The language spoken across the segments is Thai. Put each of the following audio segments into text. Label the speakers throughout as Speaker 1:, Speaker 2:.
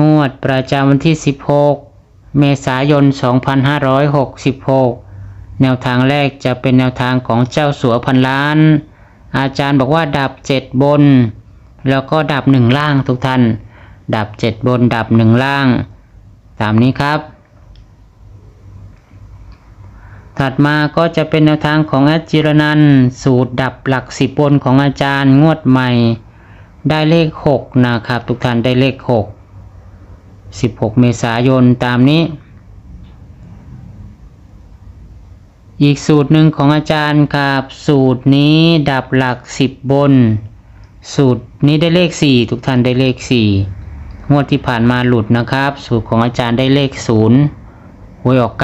Speaker 1: งวดประจำวันที่ 16 เมษายน 2566 แนวทางแรกจะเป็นแนวทางของเจ้าสัวพันล้าน อาจารย์บอกว่าดับ 7 บน แล้วก็ดับ 1 ล่างทุกท่าน ดับ 7 บนดับ 1 ล่าง ตามนี้ครับ ถัดมาก็จะเป็นแนวทางของอาจิรนันท์สูตรดับหลักสิบบนของอาจารย์งวดใหม่ ได้เลข 6 นะครับ ทุกท่านได้เลข 6 16 เมษายนตามนี้ อีกสูตรหนึ่งของอาจารย์ครับสูตรนี้ดับหลัก 10 บน สูตรนี้ได้เลข 4 ทุกท่านได้เลข 4 งวดที่ผ่านมาหลุดนะครับ สูตรของอาจารย์ได้เลข 0หวยออก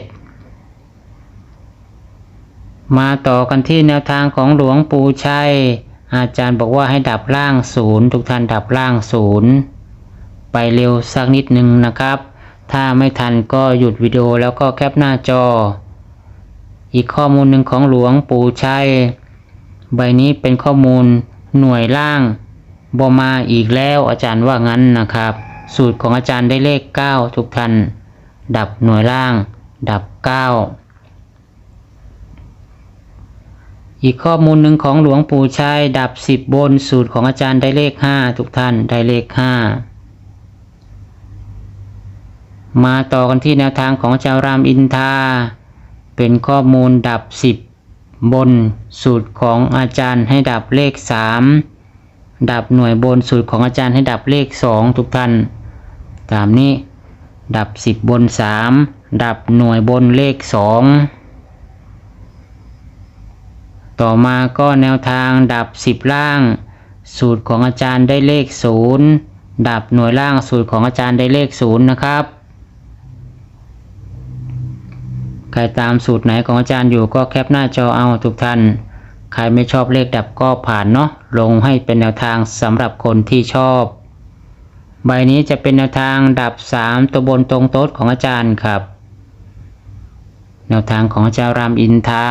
Speaker 1: 907มาต่อกันที่แนวทางของหลวงปู่ชัย อาจารย์บอกว่าให้ดับล่างศูนย์ทุกท่านดับล่างศูนย์ ไปเร็วสักนิดหนึ่งนะครับ ถ้าไม่ทันก็หยุดวิดีโอแล้วก็แคปหน้าจอ อีกข้อมูลหนึ่งของหลวงปู่ชัย ใบนี้เป็นข้อมูลหน่วยล่างบอมาอีกแล้วอาจารย์ว่างั้นนะครับ สูตรของอาจารย์ได้เลข 9 ทุกท่าน ดับหน่วยล่าง ดับ 9 อีกข้อมูลหนึ่งของหลวงปู่ชัยดับ 10 บนสูตรของอาจารย์ได้เลข 5 ทุกท่านได้เลข 5 มาต่อกันที่แนวทางของอาจารามอินทา เป็นข้อมูลดับ 10 บนสูตรของอาจารย์ให้ดับเลข 3 ดับหน่วยบนสูตรของอาจารย์ให้ดับเลข 2 ทุกท่าน ตามนี้ดับ 10 บน 3 ดับหน่วยบนเลข 2 ต่อมาก็แนวทางดับ 10 ล่าง สูตรของอาจารย์ได้เลข 0 ดับหน่วยล่างสูตรของอาจารย์ได้เลข 0 นะครับ ใครตามสูตรไหนของอาจารย์อยู่ก็แคปหน้าจอเอาทุกท่าน ใครไม่ชอบเลขดับก็ผ่านเนาะ ลงให้เป็นแนวทางสำหรับคนที่ชอบ ใบนี้จะเป็นแนวทางดับ 3 ตัวบนตรงโต๊ดของอาจารย์ครับ แนวทางของอาจารย์รามอินทา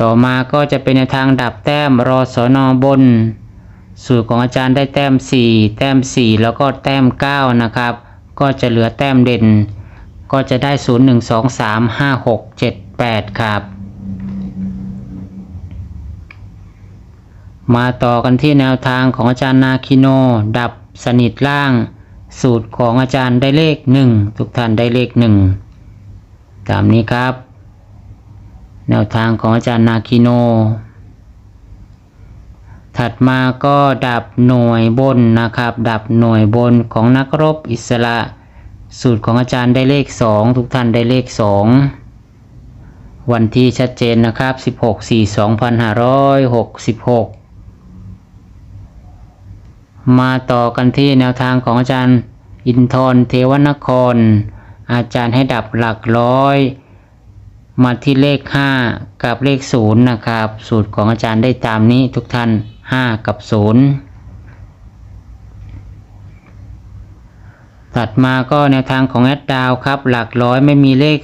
Speaker 1: ต่อมาก็จะเป็นแนวทางดับแต้มรอสอนอบน สูตรของอาจารย์ได้แต้ม 4 แต้ม 4 แล้วก็แต้ม 9 นะครับ ก็จะเหลือแต้มเด่น ก็จะได้ 0 1 2 3 5 6 7 8 ครับ มาต่อกันที่แนวทางของอาจารย์นาคิโน ดับสนิทล่าง สูตรของอาจารย์ได้เลข 1 ทุกท่านได้เลข 1 ตามนี้ครับ แนวทางของอาจารย์นาคิโน ถัดมาก็ดับหน่วยบนนะครับ ดับหน่วยบนของนักรบอิสระ สูตรของอาจารย์ได้เลข 2 ทุกท่านได้เลข 2 วันที่ชัดเจนนะครับ 16 4 2566 มาต่อกันที่แนวทางของอาจารย์อินทรเทวนคร อาจารย์ให้ดับหลักร้อย มาที่เลข 5 กับเลข 0 นะครับ สูตรของอาจารย์ได้ตามนี้ทุกท่าน 5 กับ 0 ถัดมาก็แนวทางของแอดดาวครับ หลักร้อยไม่มีเลข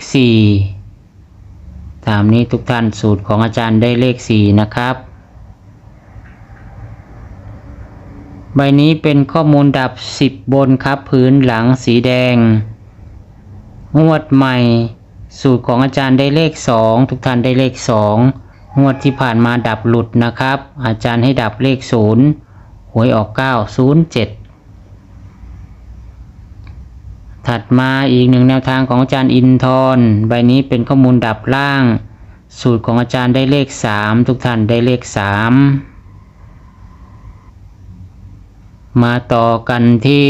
Speaker 1: 4 ตามนี้ทุกท่านสูตรของอาจารย์ได้เลข 4 นะครับ ใบนี้เป็นข้อมูลดับ 10 บนครับพื้นหลังสีแดงงวดใหม่ สูตรของอาจารย์ได้เลข 2 ทุกท่านได้เลข 2 งวดที่ผ่านมาดับหลุดนะครับ อาจารย์ให้ดับเลข 0 หวยออก 907 ถัดมาอีกหนึ่งแนวทางของอาจารย์อินทร์ใบนี้เป็นข้อมูลดับล่าง สูตรของอาจารย์ได้เลข 3 ทุกท่านได้เลข 3 มาต่อกันที่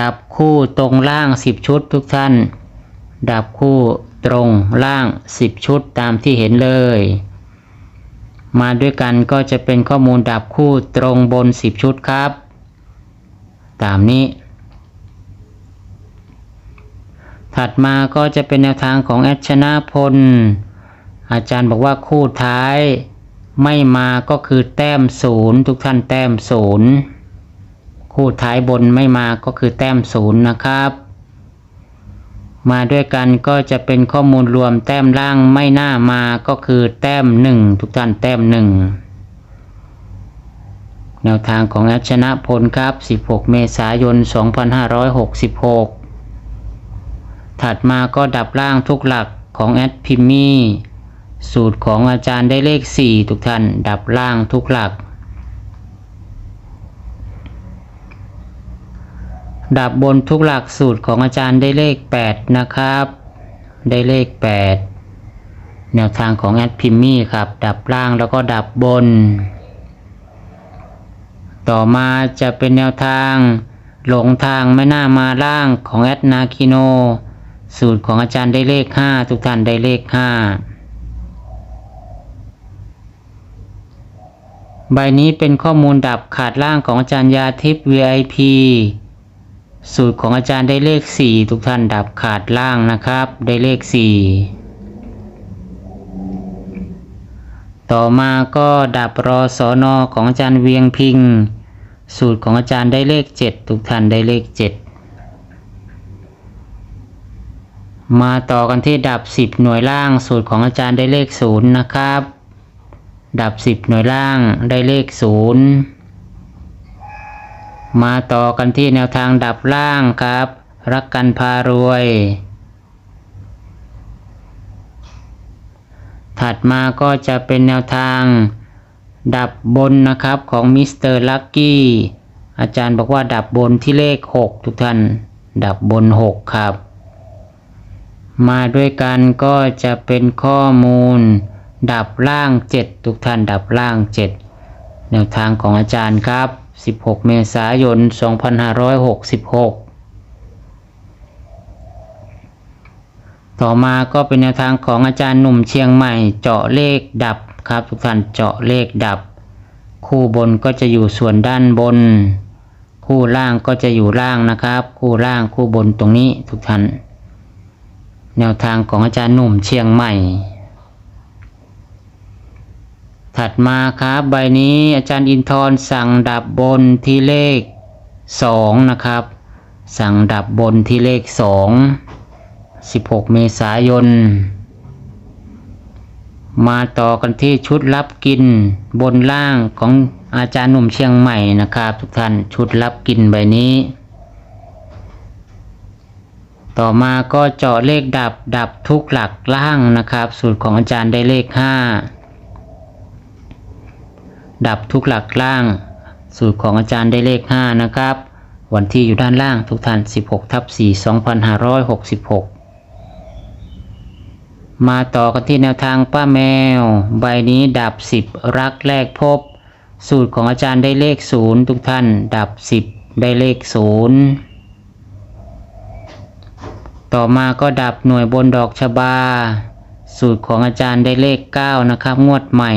Speaker 1: ดับคู่ตรงล่าง 10 ชุดทุกท่าน ดับคู่ตรงล่าง 10 ชุดตามที่เห็นเลย มาด้วยกันก็จะเป็นข้อมูลดับคู่ตรงบน 10 ชุดครับ ตามนี้ ถัดมาก็จะเป็นแนวทางของแอดชนะพล อาจารย์บอกว่าคู่ท้ายไม่มาก็คือแต้มศูนย์ทุกท่านแต้มศูนย์คู่ท้ายบนไม่มาก็คือแต้มศูนย์นะครับ มาด้วยกันก็จะเป็นข้อมูลรวมแต้มล่างไม่น่ามาก็คือแต้มหนึ่งทุกท่านแต้มหนึ่งแนวทางของแอดชนะพลครับ 16 เมษายน 2566 ถัดมาก็ดับล่างทุกหลักของแอดพิมมี่สูตรของอาจารย์ได้เลข 4 ทุกท่าน ดับล่างทุกหลัก ดับบนทุกหลักสูตรของอาจารย์ได้เลข 8 นะครับ ได้เลข 8 แนวทางของแอดพิมมี่ครับ ดับล่างแล้วก็ดับบน ต่อมาจะเป็นแนวทางหลงทางไม่น่ามาล่างของแอดนาคิโน สูตรของอาจารย์ได้เลข5ทุกท่านได้เลข5ใบนี้เป็นข้อมูลดับขาดล่างของอาจารย์ยาทิพย์ VIP สูตรของอาจารย์ได้เลข 4 ทุกท่านดับขาดล่างนะครับ ได้เลข 4 ต่อมาก็ดับรอสอนอของอาจารย์เวียงพิง สูตรของอาจารย์ได้เลข 7 ทุกท่านได้เลข 7 มาต่อกันที่ดับ 10 หน่วยล่างสูตรของอาจารย์ได้เลข 0 นะครับ ดับ 10 หน่วยล่างได้เลข 0 มาต่อกันที่แนวทางดับล่างครับ รักกันพารวย ถัดมาก็จะเป็นแนวทาง ดับบนนะครับของมิสเตอร์ลักกี้อาจารย์บอกว่าดับบนที่เลข 6 ทุกท่าน ดับบน 6 ครับ มาด้วยกันก็จะเป็นข้อมูล ดับล่าง 7 ทุกท่านดับล่าง 7 แนวทางของอาจารย์ครับ 16 เมษายน 2566ต่อมาก็เป็นแนวทางของอาจารย์หนุ่มเชียงใหม่ เจาะเลขดับครับ ทุกท่านเจาะเลขดับ คู่บนก็จะอยู่ส่วนด้านบน คู่ล่างก็จะอยู่ล่างนะครับ คู่ล่างคู่บนตรงนี้ทุกท่าน แนวทางของอาจารย์หนุ่มเชียงใหม่ ถัดมาครับใบนี้อาจารย์อินทร์สั่งดับบนที่เลข 2 นะครับ สั่งดับบนที่เลข 2 16 เมษายน มาต่อกันที่ชุดรับกินบนล่างของอาจารย์หนุ่มเชียงใหม่นะครับ ทุกท่านชุดรับกินใบนี้ ต่อมาก็เจาะเลขดับดับทุกหลักล่างนะครับ สูตรของอาจารย์ได้เลข 5 ดับทุกหลักล่าง สูตรของอาจารย์ได้เลข 5 นะครับ วันที่อยู่ด้านล่างทุกท่าน 16ทับ4 2566 มาต่อกันที่แนวทางป้าแมว ใบนี้ดับ 10 รักแรกพบ สูตรของอาจารย์ได้เลข 0 ทุกท่าน ดับ 10 ได้เลข 0 ต่อมาก็ดับหน่วยบนดอกชบา สูตรของอาจารย์ได้เลข 9 นะครับ งวดใหม่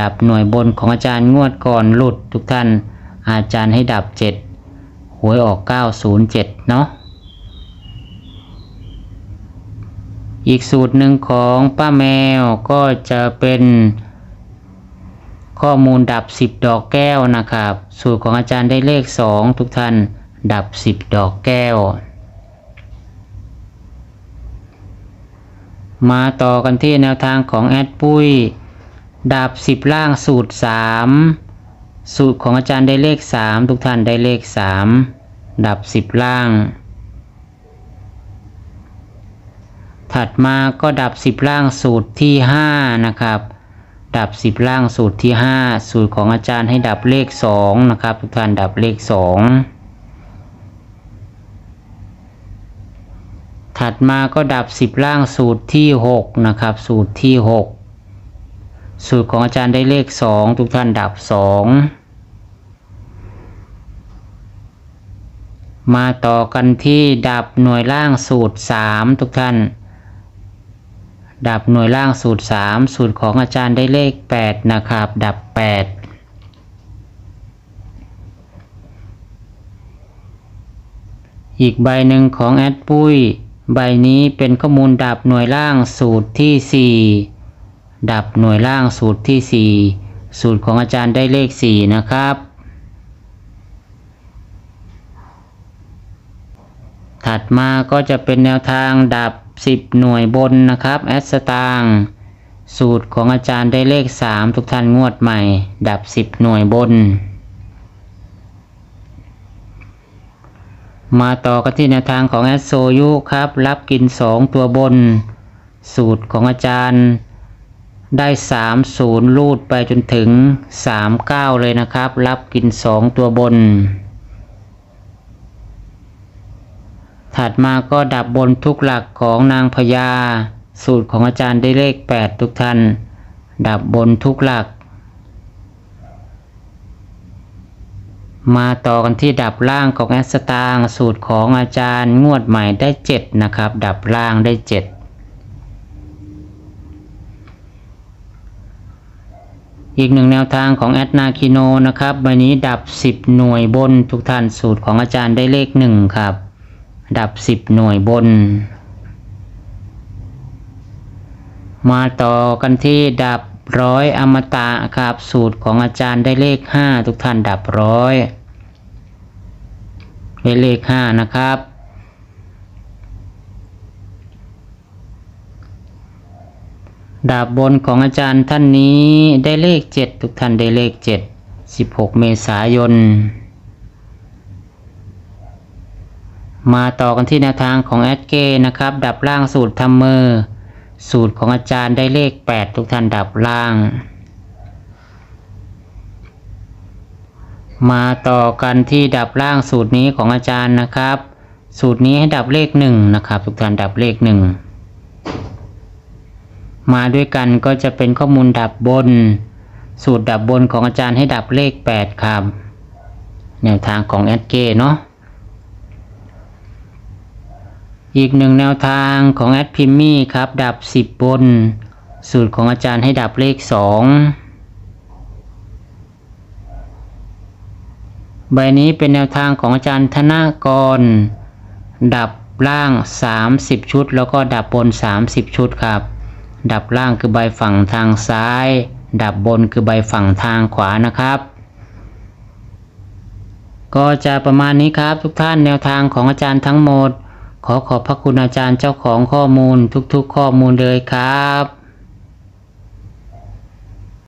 Speaker 1: ดับหน่วยบนของอาจารย์งวดก่อนหลุดทุกท่าน อาจารย์ให้ดับ 7 หวยออก 907 เนาะอีกสูตรหนึ่งของป้าแมวก็จะเป็นข้อมูลดับ 10 ดอกแก้วนะครับ สูตรของอาจารย์ได้เลข 2 ทุกท่าน ดับ 10 ดอกแก้ว มาต่อกันที่แนวทางของแอดปุ้ยดับ10ล่างสูตร3สูตรของอาจารย์ได้เลข3ทุกท่านได้เลข3ดับ10ล่าง ถัดมาก็ดับ10ล่างสูตรที่5นะครับ ดับ10ล่างสูตรที่5สูตรของอาจารย์ให้ดับเลข2นะครับ ทุกท่านดับเลข2 ถัดมาก็ดับ 10 ล่างสูตรที่ 6 นะครับ สูตรที่ 6 สูตรของอาจารย์ได้เลข 2 ทุกท่านดับ 2 มาต่อกันที่ดับหน่วยล่างสูตร 3 ทุกท่าน ดับหน่วยล่างสูตร 3 สูตรของอาจารย์ได้เลข 8 นะครับ ดับ 8อีกใบหนึ่งของแอดปุ้ย ใบนี้เป็นข้อมูลดับหน่วยล่างสูตรที่ 4 ดับหน่วยล่างสูตรที่ 4 สูตรของอาจารย์ได้เลข 4 นะครับ ถัดมาก็จะเป็นแนวทางดับ 10 หน่วยบนนะครับแอสตางสูตรของอาจารย์ได้เลข 3 ทุกท่านงวดใหม่ ดับ 10 หน่วยบน มาต่อกันที่แนวทางของแอดโซยุครับ รับกิน 2 ตัวบน สูตรของอาจารย์ ได้ 3 0 ลูดไปจนถึง 3 9 เลยนะครับ รับกิน 2 ตัวบน ถัดมาก็ดับบนทุกหลักของนางพญาสูตรของอาจารย์ได้เลข 8 ทุกท่าน ดับบนทุกหลัก มาต่อกันที่ดับล่างของแอสตางสูตรของอาจารย์งวดใหม่ได้ 7 นะครับ ดับล่างได้ 7 อีกหนึ่งแนวทางของแอดนาคิโนนะครับใบนี้ดับ 10 หน่วยบนทุกท่านสูตรของอาจารย์ได้เลข 1 ครับ ดับ 10 หน่วยบน มาต่อกันที่ดับร้อยอมตะครับสูตรของอาจารย์ได้เลข 5 ทุกท่านดับร้อย ได้เลข5นะครับ ดาบบนของอาจารย์ท่านนี้ได้เลข7ทุกท่านได้เลข7 16เมษายน มาต่อกันที่แนวทางของแอดเกนะครับ ดับล่างสูตรทำมือ สูตรของอาจารย์ได้เลข 8 ทุกท่านดับล่าง มาต่อกันที่ดับล่างสูตรนี้ของอาจารย์นะครับ สูตรนี้ให้ดับเลข1นะครับทุกท่านดับเลข1มาด้วยกันก็จะเป็นข้อมูลดับบน สูตรดับบนของอาจารย์ให้ดับเลข 8 ครับ แนวทางของแอดเกเนาะอีกหนึ่งแนวทางของแอดพิมมี่ครับ ดับ 10 บน สูตรของอาจารย์ให้ดับเลข 2 ใบนี้เป็นแนวทางของอาจารย์ธนากร ดับล่าง 30 ชุด แล้วก็ดับบน 30 ชุดครับ ดับล่างคือใบฝั่งทางซ้าย ดับบนคือใบฝั่งทางขวานะครับ ก็จะประมาณนี้ครับทุกท่านแนวทางของอาจารย์ทั้งหมด ขอขอบพระคุณอาจารย์เจ้าของข้อมูลทุกๆ ข้อมูลเลยครับ